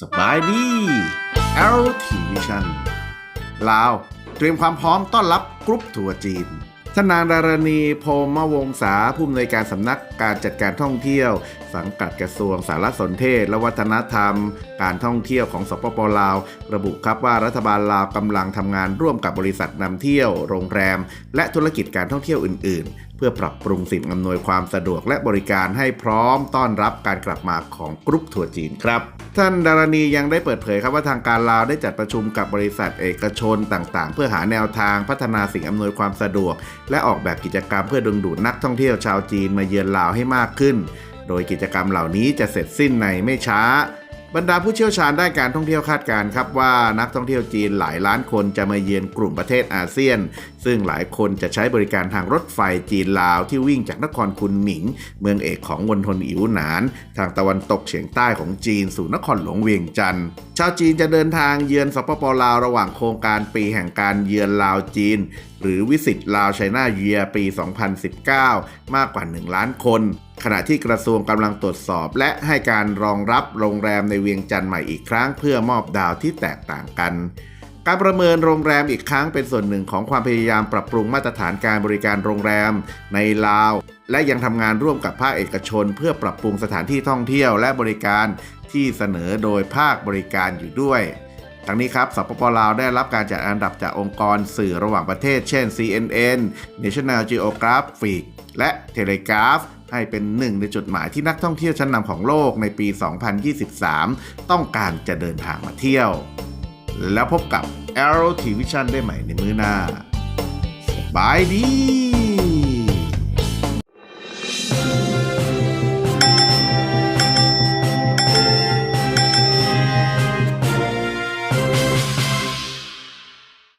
สบายดี L t Vision ลาว เตรียมความพร้อมต้อนรับกรุ๊ปทัวร์จีน ท่านนางดารณีพรมวงศาผู้อำนวยการสำนักการจัดการท่องเที่ยว สังกัดกระทรวงสารสนเทศ และวัฒนธรรม การท่องเที่ยวของสปปลาว ระบุครับว่ารัฐบาลลาวกำลังทำงานร่วมกับบริษัทนำเที่ยว โรงแรม และธุรกิจการท่องเที่ยวอื่น ๆ เพื่อปรับปรุงสิ่งอำนวยความสะดวกและบริการให้พร้อมต้อนรับการกลับมาของกรุ๊ปทัวร์จีนครับ ท่านดารณียังได้เปิดเผยครับว่าทางการลาวได้จัดประชุมกับบริษัทเอกชนต่างๆ เพื่อหาแนวทางพัฒนาสิ่งอำนวยความสะดวก และออกแบบกิจกรรมเพื่อดึงดูดนักท่องเที่ยวชาวจีนมาเยือนลาวให้มากขึ้น โดยกิจกรรมเหล่านี้จะเสร็จสิ้นในไม่ช้า บรรดาผู้เชี่ยวชาญด้านการท่องเที่ยวคาดการณ์ครับว่านักท่องเที่ยวจีนหลายล้านคนจะมาเยือนกลุ่มประเทศอาเซียน ซึ่งหลายคนจะใช้บริการทางรถไฟจีนลาวที่วิ่งจากนครคุนหมิง เมืองเอกของมณฑลอิวหนาน ทางตะวันตกเฉียงใต้ของจีนสู่นครหลวงเวียงจันทร์ชาวจีนจะเดินทางเยือนสปปลาวระหว่างโครงการปีแห่งการเยือนลาวจีน หรือวิสิตลาวไชน่าเยียปี 2019 มากกว่า 1 ล้านคน ขณะที่กระทรวงกำลังตรวจสอบ และให้การรองรับโรงแรมในเวียงจันทร์ใหม่อีกครั้ง เพื่อมอบดาวที่แตกต่างกัน การประเมินโรงแรมอีกครั้งเป็นส่วนหนึ่งของความพยายามปรับปรุงมาตรฐานการบริการโรงแรมในลาว และยังทำงานร่วมกับภาคเอกชน เพื่อปรับปรุงสถานที่ท่องเที่ยวและบริการที่เสนอโดยภาคบริการอยู่ด้วยทั้งนี้ครับสปปลาวได้รับการจัดอันดับจากองค์กรสื่อระหว่างประเทศ เช่น CNN National Geographic และ Telegraph ให้เป็นหนึ่งในจุดหมายที่นักท่องเที่ยวชั้นนำของโลกในปี 2023 ต้องการจะเดินทางมาเที่ยว แล้วพบกับ Arrow t Vision ได้ใหม่ในมื้อหน้าบายดี